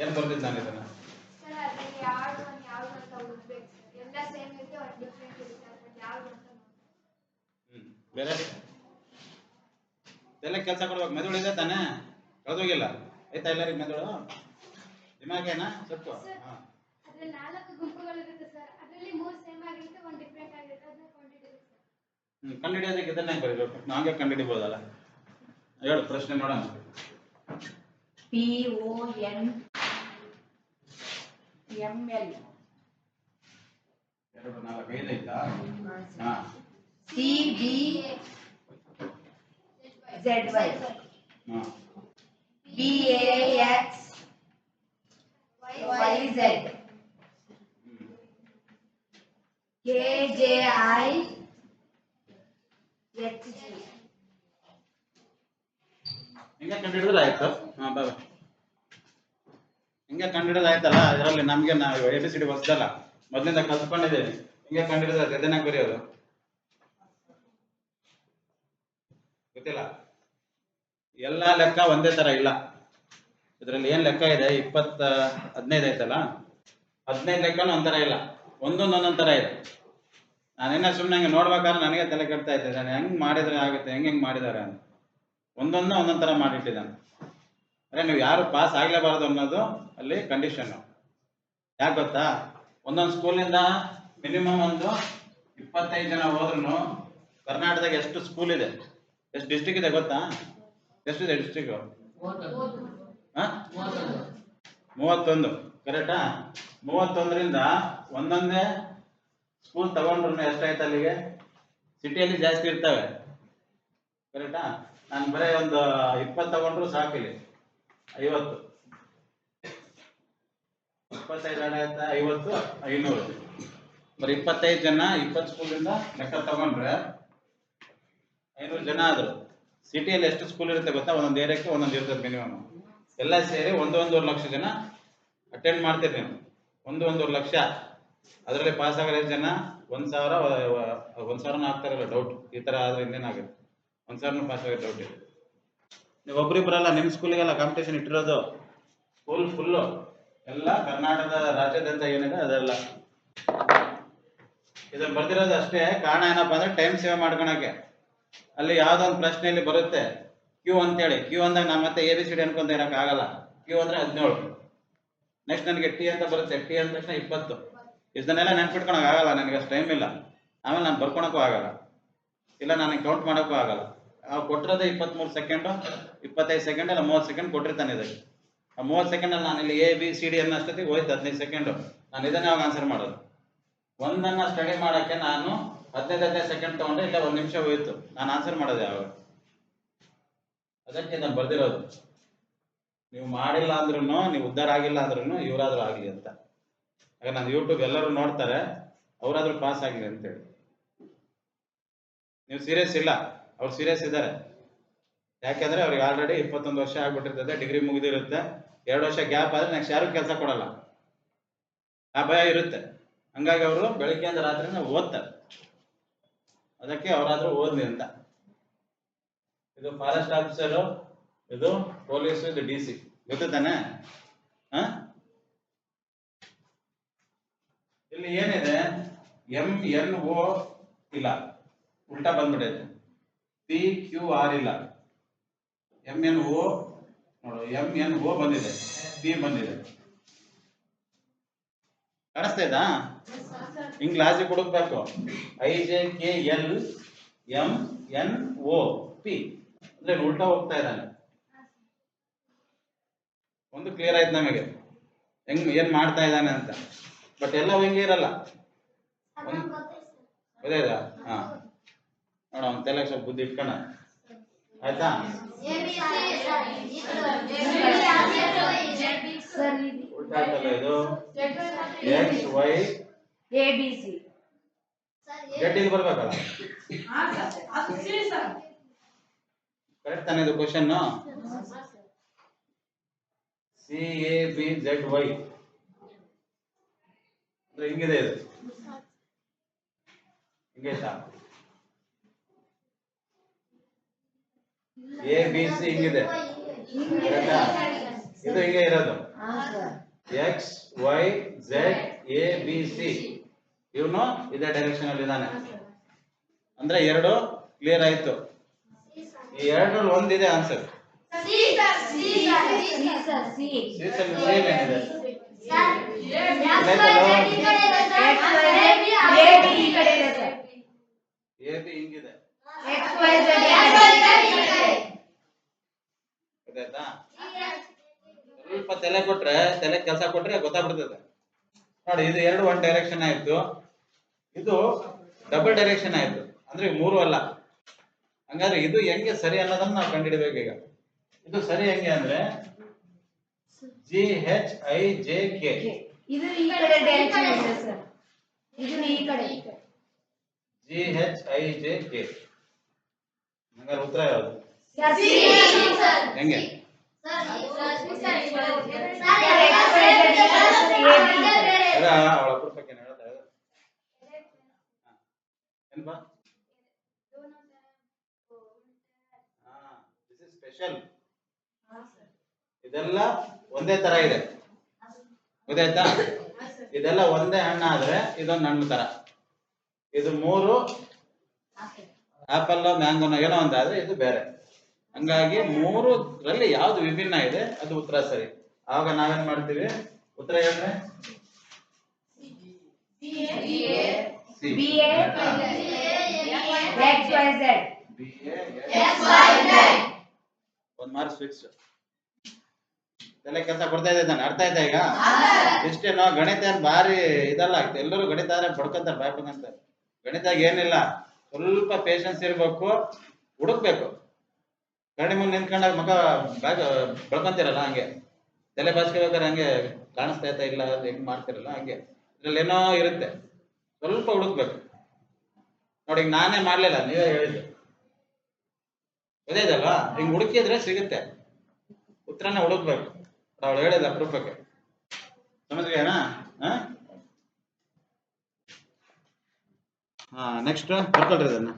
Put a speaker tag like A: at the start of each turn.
A: ಏನು ಬರ್ತಿದ್ದು ನಾನು ಇದನ್ನ?
B: ಎಲ್ಲ
A: ಹ್ಮ್ ಬೇರೆ ಕೆಲಸ ಕೊಡ್ಬೇಕು. ಮೆದುಳು ಇದೆ ತಾನೆ? ಕಳೆದೋಗಿಲ್ಲ. ಆಯ್ತಾ ಎಲ್ಲರಿಗೆ ಮೆದುಳು? ದಿಮಾಗೇನಾ ಸ್ವಲ್ಪ ಹಾಂ.
B: ನಾಲ್ಕು ಗುಂಪುಗಳಿರುತ್ತೆ ಸರ್. ಅದರಲ್ಲಿ ಮೂರು ಸೇಮ್ ಆಗಿರುತ್ತೆ ಒಂದು ಡಿಫ್ರೆಂಟ್ ಆಗಿರುತ್ತೆ ಅದನ್ನ ಕಂಡಿದ್ದೀವಿ ಸರ್.
A: ಹ್ಮ್ ಕಂಡುಹಿಡಿಯೋದಕ್ಕೆ ಇದನ್ನೇ ಬರೀಬೇಕು ನಾವೇ ಕಂಡಿಡಿಬೋದಲ್ಲ ಹೇಳು ಪ್ರಶ್ನೆ ನೋಡೋಣ
C: P O N M L
A: ಎರಡು ನಾಲ್ಕು ಐದು ಆಯ್ತಾ ಹಾಂ
C: ಸಿ ಬಿ ಝೆಡ್ ವೈ
A: ಹಾಂ
C: B A X Y Z K J I H G
A: ಹಿಂಗೆ ಕಂಡುಹಿಡಿದ್ರೆ ಆಯ್ತು ಹಾ, ಬಾ ಬಾ. ಹಿಂಗೆ ಕಂಡುಹಿಡಿದ್ರೆ ಆಯ್ತಲ್ಲ ಅದರಲ್ಲಿ ನಮಗೆ ನಾವು ಎ ಬಿ ಸಿ ಡಿ ಹೊಸದಲ್ಲ. ಮೊದಲಿಂದ ಕಲ್ತ್ಕೊಂಡಿದ್ದೇವೆ ಹಿಂಗೆ ಕಂಡುಹಿಡಿದ್ರೆ ಇದನ್ನ ಬರೆಯೋದು ಗೊತ್ತಿಲ್ಲ. ಎಲ್ಲ ಲೆಕ್ಕ ಒಂದೇ ತರ ಇಲ್ಲ. ಇದರಲ್ಲಿ ಏನ್ ಲೆಕ್ಕ ಇದೆ? ಇಪ್ಪತ್ತ, ಹದಿನೈದು ಐತಲ್ಲ ಹದಿನೈದು ಲೆಕ್ಕನೂ ಒಂಥರ ಇಲ್ಲ. ಒಂದೊಂದು ಒಂದೊಂದು ತರ ಇದೆ. ನಾನೇನ ಸುಮ್ಮನೆ ಹಂಗೆ ನೋಡ್ಬೇಕಾದ್ರೆ ನನಗೆ ತಲೆ ಕೆಡ್ತಾ ಇದ್ದೆ ನಾನು ಹೆಂಗ್ ಮಾಡಿದ್ರೆ ಆಗುತ್ತೆ? ಹೆಂಗ್ ಹೆಂಗ್ ಮಾಡಿದ್ದಾರೆ ಅಂತ. ಒಂದೊಂದು ಒಂದೊಂದು ಥರ ಮಾಡಿಟ್ಟಿದ್ದಾನೆ. ಅಂದರೆ ನೀವು ಯಾರು ಪಾಸ್ ಆಗಲೇಬಾರದು ಅನ್ನೋದು ಅಲ್ಲಿ ಕಂಡೀಷನ್ನು ಯಾಕೆ ಗೊತ್ತಾ? ಒಂದೊಂದು ಸ್ಕೂಲಿಂದ ಮಿನಿಮಮ್ ಒಂದು ಇಪ್ಪತ್ತೈದು ಜನ ಹೋದ್ರು ಕರ್ನಾಟಕದಾಗ ಎಷ್ಟು ಸ್ಕೂಲ್ ಇದೆ? ಎಷ್ಟು ಡಿಸ್ಟಿಕ್ ಇದೆ ಗೊತ್ತಾ? ಎಷ್ಟಿದೆ ಡಿಸ್ಟಿಕ್ ಮೂವತ್ತೊಂದು. ಕರೆಕ್ಟಾ ಮೂವತ್ತೊಂದರಿಂದ ಒಂದೊಂದೇ ಸ್ಕೂಲ್ ತಗೊಂಡ್ರು ಎಷ್ಟಾಯ್ತು ಅಲ್ಲಿಗೆ ಸಿಟಿಯಲ್ಲಿ ಜಾಸ್ತಿ ಇರ್ತವೆ. ಕರೆಕ್ಟಾ ನಾನು ಬರೀ ಒಂದು ಇಪ್ಪತ್ತು ತಗೊಂಡ್ರು ಸಾಕಿಲ್ಲ. ಐವತ್ತು. ಇಪ್ಪತ್ತೈದು ಹಣ ಐವತ್ತು, ಐನೂರು. ಬರೀ ಇಪ್ಪತ್ತೈದು ಜನ ಇಪ್ಪತ್ತು ಸ್ಕೂಲಿಂದ ಲೆಕ್ಕ ತಗೊಂಡ್ರೆ ಐನೂರು ಜನ ಆದರು. ಸಿಟಿಯಲ್ಲಿ ಎಷ್ಟು ಸ್ಕೂಲ್ ಇರುತ್ತೆ ಗೊತ್ತಾ? ಒಂದೊಂದು ಏರಿಯಾಕ್ಕೆ ಒಂದೊಂದು ಇರ್ತದೆ ಮಿನಿಮಮ್ ಎಲ್ಲ ಸೇರಿ ಒಂದು ಒಂದೂವರೆ ಲಕ್ಷ ಜನ ಅಟೆಂಡ್ ಮಾಡ್ತೀರಿ ನೀವು ಒಂದು ಒಂದೂವರೆ ಲಕ್ಷ. ಅದರಲ್ಲಿ ಪಾಸ್ ಆಗೋ ಜನ ಒಂದು ಸಾವಿರ, ಒಂದು ಸಾವಿರನೂ ಆಗ್ತಾರಲ್ಲ ಡೌಟ್ ಈ ಥರ ಆದರೆ ಇನ್ನೇನಾಗುತ್ತೆ? ಒಂದು ಸಾವಿರನೂ ಪಾಸ್ ಆಗುತ್ತೆ ಡೌಟ್ ಇದೆ ನೀವು ಒಬ್ರಿಬ್ರಲ್ಲ ನಿಮ್ಮ ಸ್ಕೂಲಿಗೆಲ್ಲ ಕಾಂಪಿಟೇಷನ್ ಇಟ್ಟಿರೋದು? ಸ್ಕೂಲ್ ಫುಲ್ಲು ಎಲ್ಲ ಕರ್ನಾಟಕದ ರಾಜ್ಯಾದ್ಯಂತ ಏನಿದೆ ಅದೆಲ್ಲ. ಇದನ್ನ ಬರ್ದಿರೋದು ಅಷ್ಟೇ. ಕಾರಣ ಏನಪ್ಪಾ ಅಂದ್ರೆ ಟೈಮ್ ಸೇವ್ ಮಾಡ್ಕೊಳಕ್ಕೆ. ಅಲ್ಲಿ ಯಾವ್ದೊಂದು ಪ್ರಶ್ನೆಯಲ್ಲಿ ಬರುತ್ತೆ. ಕ್ಯೂ ಅಂತೇಳಿ. ಕ್ಯೂ ಅಂದಾಗ ನಾನು ಮತ್ತೆ ಎ ಬಿ ಸಿ ಡಿ ಅನ್ಕೊಂತ ಇರೋಕ್ಕಾಗಲ್ಲ. ಆಗಲ್ಲ ಕ್ಯೂ ಅಂದ್ರೆ ಹದಿನೇಳು ನೆಕ್ಸ್ಟ್ ನನಗೆ ಟಿ ಅಂತ ಬರುತ್ತೆ. ಟಿ ಅಂದ ತಕ್ಷಣ ಇಪ್ಪತ್ತು. ಇದನ್ನೆಲ್ಲ ನೆನ್ಪಿಟ್ಕೊಳಕ್ ಆಗಲ್ಲ. ನನಗೆ ಅಷ್ಟು ಟೈಮ್ ಇಲ್ಲ. ಆಮೇಲೆ ನಾನು ಬರ್ಕೊಳಕ್ಕೂ ಆಗಲ್ಲ. ಇಲ್ಲ ನನಗೆ ಕೌಂಟ್ ಮಾಡೋಕ್ಕೂ ಆಗಲ್ಲ. ಅವ್ರು ಇಪ್ಪತ್ತ್ ಮೂರು ಸೆಕೆಂಡು ಇಪ್ಪತ್ತೈದು ಸೆಕೆಂಡ್ ಅಲ್ಲ ಮೂವತ್ತು ಸೆಕೆಂಡ್ ಕೊಟ್ಟಿರ್ತಾನೆ ಇದಕ್ಕೆ ಆ ಮೂವತ್ತು ಸೆಕೆಂಡಲ್ಲಿ ನಾನು ಇಲ್ಲಿ ಎ ಬಿ ಸಿ ಡಿ ಅನ್ನೋ ಹೋಯ್ತು, ಹದಿನೈದು ಸೆಕೆಂಡು ನಾನು ಇದನ್ನೇ ಅವಾಗ ಆನ್ಸರ್ ಮಾಡೋದು. ಒಂದನ್ನು ಸ್ಟಡಿ ಮಾಡೋಕ್ಕೆ ನಾನು ಹದಿನೈದು ಹದಿನೈದು ಸೆಕೆಂಡ್ ತೊಗೊಂಡ್ರೆ ಇಲ್ಲ ಒಂದು ನಿಮಿಷ ಹೋಯ್ತು. ನಾನು ಆನ್ಸರ್ ಮಾಡೋದು ಯಾವಾಗ? ಅದಕ್ಕೆ ನಾನು ಬರ್ದಿರೋದು. ನೀವು ಮಾಡಿಲ್ಲ ಅಂದ್ರೂ ನೀವು ಉದ್ಧಾರ ಆಗಿಲ್ಲ ಅಂದ್ರೂ ಇವರಾದ್ರೂ ಆಗಲಿ ಅಂತ. ಆಗ ನಾನು ಯೂಟ್ಯೂಬ್ ಎಲ್ಲರೂ ನೋಡ್ತಾರೆ, ಅವರಾದ್ರೂ ಪಾಸ್ ಆಗಲಿ ಅಂತೇಳಿ. ನೀವು ಸೀರಿಯಸ್ ಇಲ್ಲ? ಅವ್ರು ಸೀರಿಯಸ್ ಇದ್ದಾರೆ. ಯಾಕೆಂದ್ರೆ ಅವ್ರಿಗೆ ಆಲ್ರೆಡಿ ಇಪ್ಪತ್ತೊಂದು ವರ್ಷ ಆಗ್ಬಿಟ್ಟಿರ್ತದೆ ಡಿಗ್ರಿ ಮುಗಿದಿರುತ್ತೆ. ಎರಡು ವರ್ಷ ಗ್ಯಾಪ್ ಆದ್ರೆ ನೆಕ್ಸ್ಟ್ ಯಾರು ಕೆಲಸ ಕೊಡಲ್ಲ. ಆ ಭಯ ಇರುತ್ತೆ. ಹಂಗಾಗಿ ಅವರು ಬೆಳಿಗ್ಗೆಯಿಂದ ರಾತ್ರಿನ ಓದ್ತಾರೆ. ಅದಕ್ಕೆ ಅವರಾದ್ರೂ ಓದ್ಲಿ ಅಂತ. ಇದು ಫಾರೆಸ್ಟ್ ಆಫೀಸರು ಇದು ಪೊಲೀಸ್ ಇದು ಡಿ ಸಿ ಗೊತ್ತಾನೆ? ಇಲ್ಲಿ ಏನಿದೆ? ಎಂ ಎನ್ ಓ ಇಲ್ಲ. ಉಲ್ಟಾ ಬಂದ್ಬಿಟ್ಟೈತೆ ಪಿ ಕ್ಯೂ ಆರ್ ಇಲ್ಲ. ಎಂ ಎನ್ ಓ ನೋಡು ಎಂ ಎನ್ ಓ ಬಂದಿದೆ. ಪಿ ಬಂದಿದೆ. ಕಾಣಿಸ್ತಾ ಇದ್ದಾ ಹಿಂಗ್ ಲಾಜಿಕ್ ಹುಡುಕ್ಬೇಕು. I J K L M N O P ಅಂದ್ರೆ ಉಲ್ಟಾ ಹೋಗ್ತಾ ಇದ್ದಾನೆ. ಒಂದು ಕ್ಲಿಯರ್ ಆಯ್ತು ನಮಗೆ. ಹೆಂಗ್ ಏನ್ ಮಾಡ್ತಾ ಇದ್ದಾನೆ ಅಂತ. ಬಟ್ ಎಲ್ಲ ಹೆಂಗೆ ಇರಲ್ಲ. ಗೊತ್ತಾಯ್ತಾ? ಹಾ. ನೋಡ, ಅವ್ನ ತಲೆಗೆ ಸ್ವಲ್ಪ ಬುದ್ಧಿ ಇಟ್ಕೊಂಡ ಆಯ್ತಾ? ಇದು? X Y
C: A B C
A: Z ಇಲ್ಲಿ ಬರ್ಬೇಕಲ್ಲ? ಕರೆಕ್ಟ್ ತಾನೇ ಇದು question C A B Z Y ಅಂದ್ರೆ ಹಿಂಗಿದೆ ಇದು. ಹಿಂಗೈತಾ? ಎ ಬಿ ಸಿ ಹಿಂಗಿದೆ ಇದು ಹಿಂಗೆ ಇರೋದು X Y Z A B C ಇವನು ಇದೇ ಡೈರೆಕ್ಷನ್ ಅಲ್ಲಿ ಇದ್ದಾನೆ ಅಂದ್ರೆ ಎರಡು ಕ್ಲಿಯರ್ ಆಯ್ತು ಈ ಎರಡರಲ್ಲಿ ಒಂದಿದೆ ಆನ್ಸರ್
C: ಎ ಬಿ
A: ಹಿಂಗಿದೆ ಸ್ವಲ್ಪ ತಲೆ ಕೊಟ್ರೆ ತಲೆ ಕೆಲಸ ಕೊಟ್ರೆ ಗೊತ್ತಾಗ್ಬಿಡ್ತದೆ ನೋಡಿ ಇದು ಎರಡು ಒನ್ ಡೈರೆಕ್ಷನ್ ಆಯ್ತು. ಇದು ಡಬಲ್ ಡೈರೆಕ್ಷನ್ ಆಯ್ತು. ಅಂದ್ರೆ ಮೂರು ಅಲ್ಲ. ಹಂಗಾದ್ರೆ ಇದು ಹೆಂಗೆ ಸರಿ ಅನ್ನೋದನ್ನ ನಾವು ಕಂಡುಹಿಡಬೇಕು ಈಗ. ಇದು ಸರಿ ಹೆಂಗೆ ಅಂದ್ರೆ G H I J K
C: ಇದು ಈ ಕಡೆ ಡೈರೆಕ್ಷನ್ ಇದೆ ಸರ್. ಇದು ಈ ಕಡೆ.
A: G H I J K ಹಂಗಾರೆ ಉತ್ತರ ಯಾವುದು? ಹೆಂಗೆ? ಅವಳ ಪುಸ್ತಕ ಏನ್ ಹೇಳ್ತಾ ಇರೋದು? ಹಾ. ಏನ್ಪಾ ದಿಸ್ ಇಸ್ ಸ್ಪೆಷಲ್ ಇದೆಲ್ಲ ಒಂದೇ ತರ ಇದೆ. ಗೊತ್ತಾಯ್ತಾ? ಇದೆಲ್ಲ ಒಂದೇ ಹಣ್ಣು ಆದರೆ ಇದೊಂದು ಹಣ್ಣು ತರ. ಇದು ಮೂರು ಆಪಲ್ ಮ್ಯಾಂಗೋನ ಏನೋ ಒಂದ್ ಆದ್ರೆ ಇದು ಬೇರೆ. ಹಂಗಾಗಿ ಮೂರರಲ್ಲಿ ಯಾವ್ದು ವಿಭಿನ್ನ ಇದೆ ಅದು ಉತ್ತರ ಸರಿ. ಆವಾಗ ನಾವೇನ್ ಮಾಡ್ತೀವಿ? ಉತ್ತರ ಹೇಳ್ರೆ. ಒಂದ್ ಮಾರ್ಕ್ಸ್ ಫಿಕ್ಸ್ ತಲೆ ಕೆಲಸ ಕೊಡ್ತಾ ಇದೆ ತಾನೆ ಅರ್ಥ ಆಯ್ತಾ ಈಗ? ಇಷ್ಟೇನೋ ಗಣಿತ ಏನ್ ಭಾರಿ ಇದಲ್ಲ ಎಲ್ಲರೂ ಗಣಿತ ಆದ್ರೆ ಬಡ್ಕೊಂತಾರೆ ಬಾಯ್ಪಂಗಂತಾರೆ ಗಣಿತ ಏನಿಲ್ಲ. ಸ್ವಲ್ಪ ಪೇಶನ್ಸ್ ಇರ್ಬೇಕು, ಹುಡುಕ್ಬೇಕು. ಕಣ್ಣಿ ಮುಂದೆ ನಿಂತ್ಕೊಂಡಾಗ ಮಗ ಬ್ಯಾಗ್ ಬಳ್ಕೊಂತಿರಲ್ಲ ಹಂಗೆ. ತಲೆ ಬಾಚ್ಕೋಬೇಕಾದ್ರೆ ಹಂಗೆ ಕಾಣಿಸ್ತಾ ಇತ್ತಾ ಇಲ್ಲ, ಅದು ಹೆಂಗ್ ಮಾಡ್ತಿರಲ್ಲ ಹಂಗೆ. ಇದ್ರಲ್ಲಿ ಏನೋ ಇರುತ್ತೆ. ಸ್ವಲ್ಪ ಹುಡುಕ್ಬೇಕು. ನೋಡಿ, ಈಗ ನಾನೇ ಮಾಡ್ಲಿಲ್ಲ, ನೀವೇ ಹೇಳಿದ್ದು. ಗೊತ್ತಾಯ್ತಲ್ವಾ? ಹಿಂಗ್ ಹುಡುಕಿದ್ರೆ ಸಿಗುತ್ತೆ. ಉತ್ತರನ ಹುಡುಕ್ಬೇಕು. ಅವಳು ಹೇಳಿದ ಅಪರೂಪಕ್ಕೆ. ಸಮಜ್ಗೇನಾ ಹಾ ನೆಕ್ಸ್ಟ್ ಬರ್ಕೊಳ್ರಿ ಅದನ್ನ